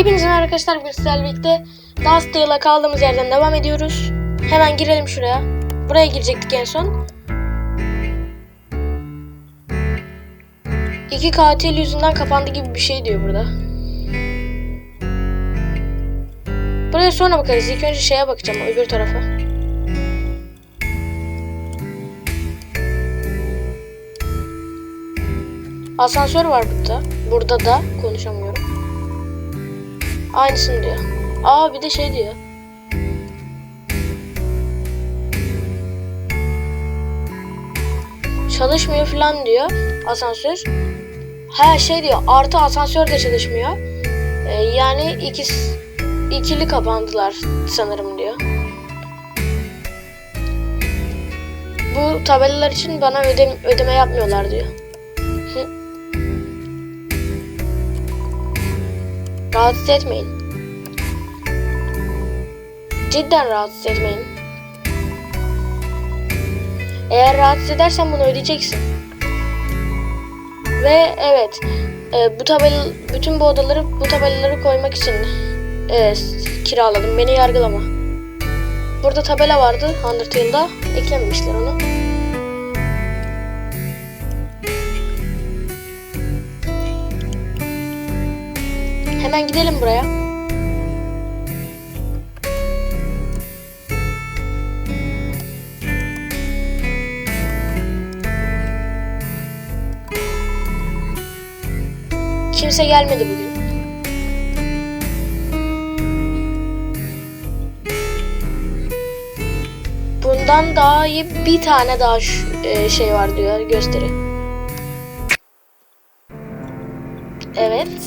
Hepinize merhaba arkadaşlar sizlerle birlikte Dust Tale'a kaldığımız yerden devam ediyoruz. Hemen girelim şuraya. Buraya girecektik en son. İki katil yüzünden kapandı gibi bir şey diyor burada. Buraya sonra bakarız. İlk önce şeye bakacağım öbür tarafa. Asansör var burada. Burada da konuşamıyorum. Aynısını diyor. Aa bir de şey diyor. Çalışmıyor falan diyor asansör. Ha şey diyor artı asansör de çalışmıyor. Ee, yani ikisi ikili kapandılar sanırım diyor. Bu tabelalar için bana ödem ödeme yapmıyorlar diyor. Rahatsız etmeyin. Cidden rahatsız etmeyin. Eğer rahatsız edersen bunu ödeyeceksin. Ve evet, e, bu tabel, bütün bu odaları bu tabelaları koymak için e, kiraladım. Beni yargılama. Burada tabela vardı Undertale'da. Eklememişler onu. Hemen gidelim buraya. Kimse gelmedi bugün. Bundan daha iyi bir tane daha e, şey var diyor gösteri. Evet.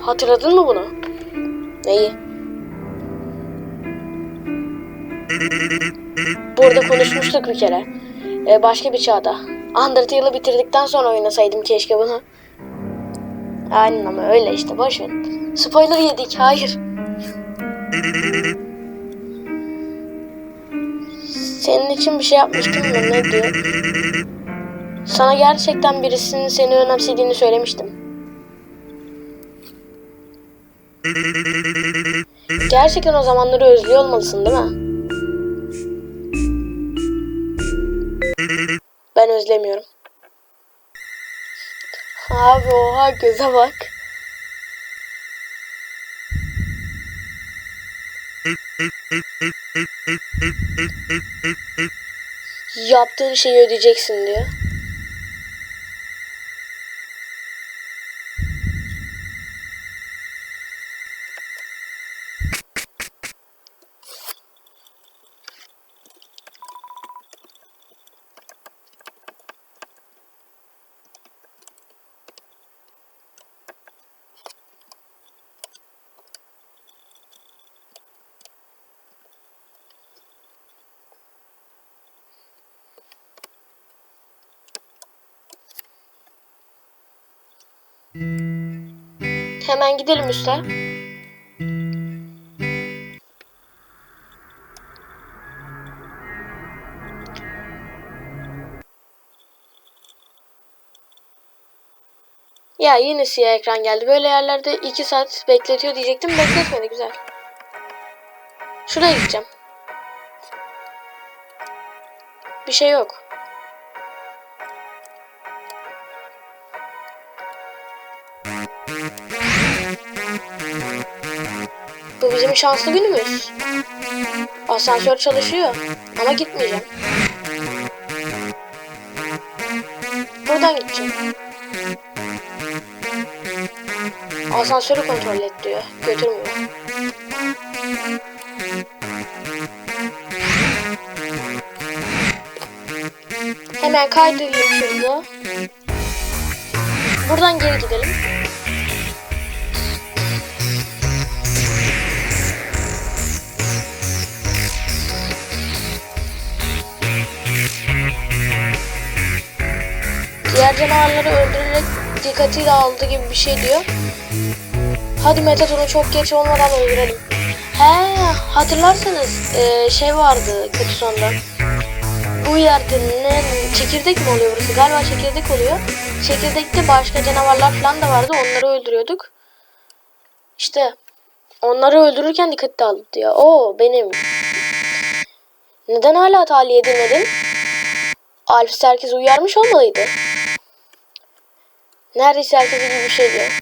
Hatırladın mı bunu? Neyi? Burada konuşmuştuk bir kere. Ee, başka bir çağda. Undertale'ı bitirdikten sonra oynasaydım keşke bunu. Aynen ama öyle işte boş ver. Spoiler yedik hayır. Senin için bir şey yapmıştım da ne diyor? Sana gerçekten birisinin seni önemsediğini söylemiştim. Gerçekten o zamanları özlüyor olmalısın değil mi? Ben özlemiyorum. Abi oha göze bak. Yaptığın şeyi ödeyeceksin diyor. Hemen gidelim üste. Ya yine siyah ekran geldi. Böyle yerlerde 2 saat bekletiyor diyecektim. Bekletmedi güzel. Şuraya gideceğim. Bir şey yok. Bizim şanslı günümüz. Asansör çalışıyor ama gitmeyeceğim. Buradan gideceğim. Asansörü kontrol et diyor. Götürmüyor. Hemen kaydedeyim şurada. Buradan geri gidelim. Diğer canavarları öldürerek dikkati dağıldı gibi bir şey diyor. Hadi Metatron'u çok geç olmadan öldürelim. He hatırlarsanız e, şey vardı kötü sonda. bu yerde ne çekirdek mi oluyor burası? Galiba çekirdek oluyor. Çekirdekte başka canavarlar falan da vardı. Onları öldürüyorduk. İşte onları öldürürken dikkat dağıldı ya. Oo benim. Neden hala tahliye edilmedin? Alfis herkes uyarmış olmalıydı. Neredeyse herkes gibi bir şey diyor.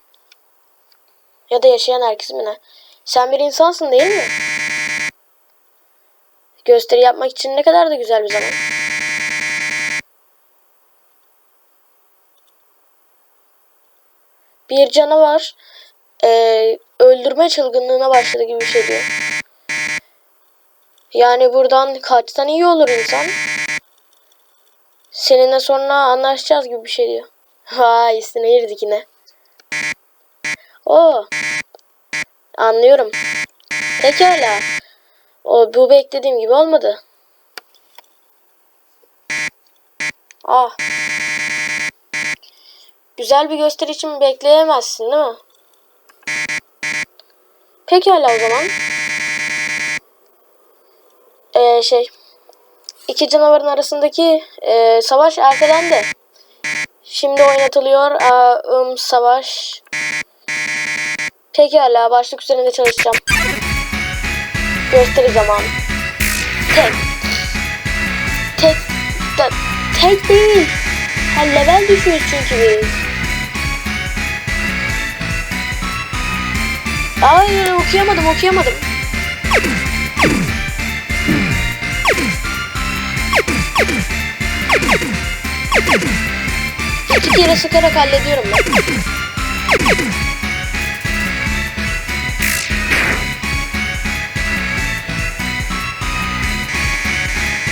Ya da yaşayan herkes mi ne? Sen bir insansın değil mi? Gösteri yapmak için ne kadar da güzel bir zaman. Bir canavar eee, öldürme çılgınlığına başladı gibi bir şey diyor. Yani buradan kaçsan iyi olur insan. Seninle sonra anlaşacağız gibi bir şey diyor. Ha üstüne girdik yine. Oo. Anlıyorum. Pekala. O bu beklediğim gibi olmadı. Ah. Güzel bir gösteri için bekleyemezsin değil mi? Pekala o zaman. Ee, şey. iki canavarın arasındaki e, savaş ertelendi. Şimdi oynatılıyor. Im, savaş. Pekala başlık üzerinde çalışacağım. Gösteri zamanı. Tek. Tek. Da, tek değil. Ha, level düşüyoruz çünkü biz. Hayır okuyamadım okuyamadım. İki kere sıkarak hallediyorum ben.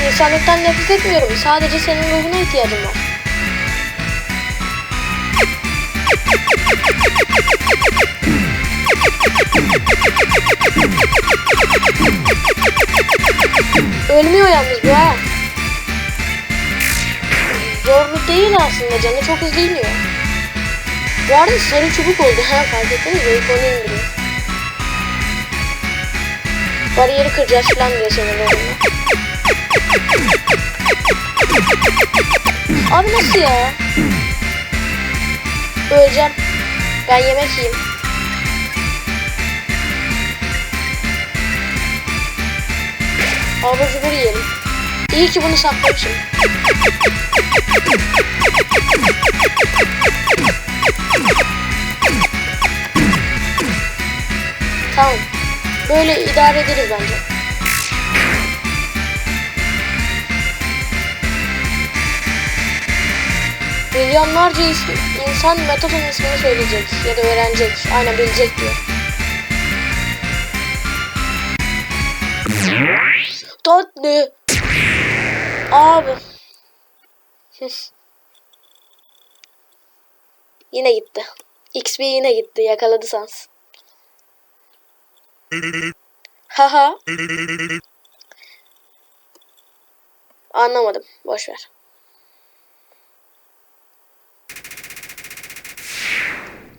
İnsanlıktan nefret etmiyorum. Sadece senin ruhuna ihtiyacım var. Ölmüyor yalnız bu ha. Değil aslında canı çok hızlı iniyor. Bu arada sarı çubuk oldu ha fark ettiniz mi? İlk onu indiriyor. Bariyeri kıracağız falan diye önüne. Abi nasıl ya? Öleceğim. Ben yemek yiyeyim. Abur cubur yiyelim. İyi ki bunu saklamışım. Tamam. Böyle idare ederiz bence. Milyonlarca insan Metatron ismini söyleyecek ya da öğrenecek. Aynen bilecek diyor. Tatlı. Abi. yine gitti. XP yine gitti. Yakaladı sans. Haha. Anlamadım. Boş ver.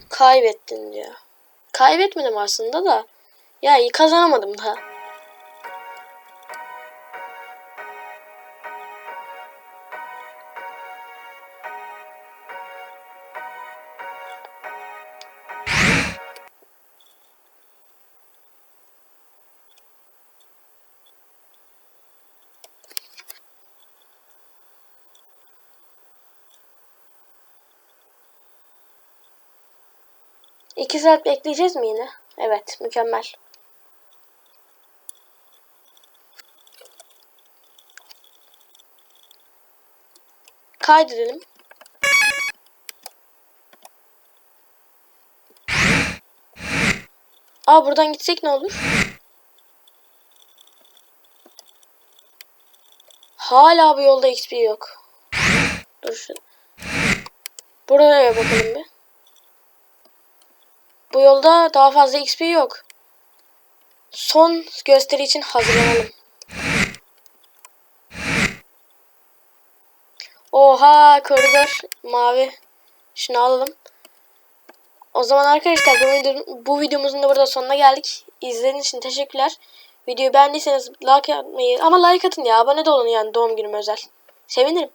Kaybettin diyor. Kaybetmedim aslında da. Ya iyi kazanamadım da. İki saat bekleyeceğiz mi yine? Evet, mükemmel. Kaydedelim. Aa buradan gitsek ne olur? Hala bu yolda XP yok. Dur şu. Buraya bakalım bir. Bu yolda daha fazla XP yok. Son gösteri için hazırlanalım. Oha koridor mavi. Şunu alalım. O zaman arkadaşlar bu, video, bu videomuzun da burada sonuna geldik. İzlediğiniz için teşekkürler. Videoyu beğendiyseniz like atmayı ama like atın ya abone de olun yani doğum günüm özel. Sevinirim.